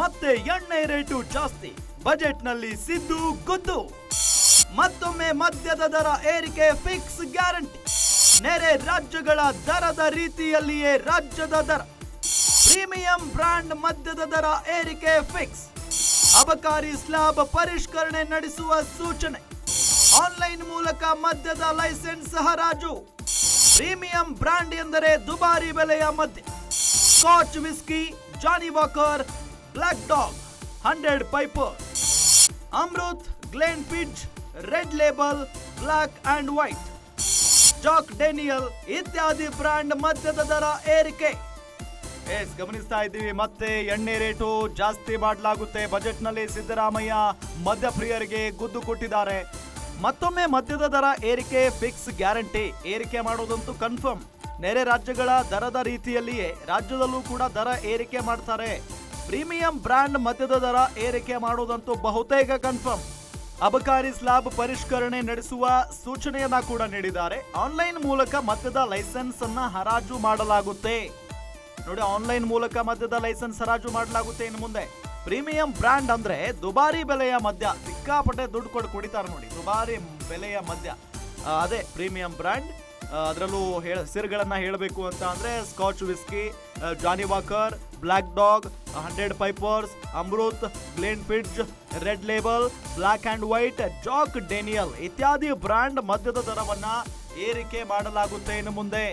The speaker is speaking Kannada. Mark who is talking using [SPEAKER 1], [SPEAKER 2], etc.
[SPEAKER 1] ಮತ್ತೆ ಎಣ್ಣೆ ರೇಟು ಜಾಸ್ತಿ. ಬಜೆಟ್ನಲ್ಲಿ ಸಿದ್ದು ಗುದ್ದು. ಮತ್ತೊಮ್ಮೆ ಮದ್ಯದ ದರ ಏರಿಕೆ ಫಿಕ್ಸ್ ಗ್ಯಾರಂಟಿ. ನೆರೆ ರಾಜ್ಯಗಳ ದರದ ರೀತಿಯಲ್ಲಿಯೇ ರಾಜ್ಯದ ದರ. ಪ್ರೀಮಿಯಂ ಬ್ರಾಂಡ್ ಮದ್ಯದ ದರ ಏರಿಕೆ ಫಿಕ್ಸ್. ಅಬಕಾರಿ ಸ್ಲಾಬ್ ಪರಿಷ್ಕರಣೆ ನಡೆಸುವ ಸೂಚನೆ. ಆನ್ಲೈನ್ ಮೂಲಕ ಮದ್ಯದ ಲೈಸೆನ್ಸ್ ಹರಾಜು. ಪ್ರೀಮಿಯಂ ಬ್ರಾಂಡ್ ಎಂದರೆ ದುಬಾರಿ ಬೆಲೆಯ ಮದ್ಯ. Scotch whisky Johnnie Walker Black Dog Hundred Piper Amrut Glenfiddich Red Label Black and White Jack Daniel ಇತ್ಯಾದಿ ಬ್ರ್ಯಾಂಡ್ ಮದ್ಯದ ದರ ಏರಿಕೆ. ಎಸ್ ಗಮನಿಸ್ತಾ ಇದ್ದೀವಿ, ಮತ್ತೆ ಎಣ್ಣೆ ರೇಟು ಜಾಸ್ತಿ ಮಾಡಲಾಗುತ್ತೆ. ಬಜೆಟ್ನಲ್ಲಿ ಸಿದ್ದರಾಮಯ್ಯ ಮದ್ಯಪ್ರಿಯರಿಗೆ ಗುದ್ದು ಕೊಟ್ಟಿದ್ದಾರೆ. ಮತ್ತೊಮ್ಮೆ ಮದ್ಯದ ದರ ಏರಿಕೆ ಫಿಕ್ಸ್ ಗ್ಯಾರಂಟಿ ಏರಿಕೆ ಮಾಡೋದಂತೂ ಕನ್ಫರ್ಮ್ ನೆರೆ ರಾಜ್ಯಗಳ ದರದ ರೀತಿಯಲ್ಲಿಯೇ ರಾಜ್ಯದಲ್ಲೂ ಕೂಡ ದರ ಏರಿಕೆ ಮಾಡ್ತಾರೆ. ಪ್ರೀಮಿಯಂ ಬ್ರ್ಯಾಂಡ್ ಮದ್ಯದ ದರ ಏರಿಕೆ ಮಾಡುವುದಂತೂ ಬಹುತೇಕ ಕನ್ಫರ್ಮ್. ಅಬಕಾರಿ ಸ್ಲಾಬ್ ಪರಿಷ್ಕರಣೆ ನಡೆಸುವ ಸೂಚನೆಯನ್ನ ಕೂಡ ನೀಡಿದ್ದಾರೆ. ಆನ್ಲೈನ್ ಮೂಲಕ ಮದ್ಯದ ಲೈಸೆನ್ಸ್ ಅನ್ನ ಹರಾಜು ಮಾಡಲಾಗುತ್ತೆ. ನೋಡಿ, ಆನ್ಲೈನ್ ಮೂಲಕ ಮದ್ಯದ ಲೈಸೆನ್ಸ್ ಹರಾಜು ಮಾಡಲಾಗುತ್ತೆ ಇನ್ನು ಮುಂದೆ. ಪ್ರೀಮಿಯಂ ಬ್ರ್ಯಾಂಡ್ ಅಂದ್ರೆ ದುಬಾರಿ ಬೆಲೆಯ ಮದ್ಯ. ಸಿಕ್ಕಾಪಟ್ಟೆ ದುಡ್ಡು ಕೊಟ್ಟು ಕುಡಿತಾರೆ ನೋಡಿ, ದುಬಾರಿ ಬೆಲೆಯ ಮದ್ಯ. ಅದೇ ಪ್ರೀಮಿಯಂ ಬ್ರಾಂಡ್ ಅದರಲ್ಲೂ ಹೇಳ, ಸಿರ್ಗಳನ್ನು ಹೇಳಬೇಕು ಅಂತ ಅಂದರೆ Scotch whisky Johnnie Walker Black Dog Hundred Pipers Amrut Glenfiddich Red Label Black and White Jack Daniel ಇತ್ಯಾದಿ ಬ್ರ್ಯಾಂಡ್ ಮದ್ಯದ ದರವನ್ನು ಏರಿಕೆ ಮಾಡಲಾಗುತ್ತೆ ಇನ್ನು ಮುಂದೆ.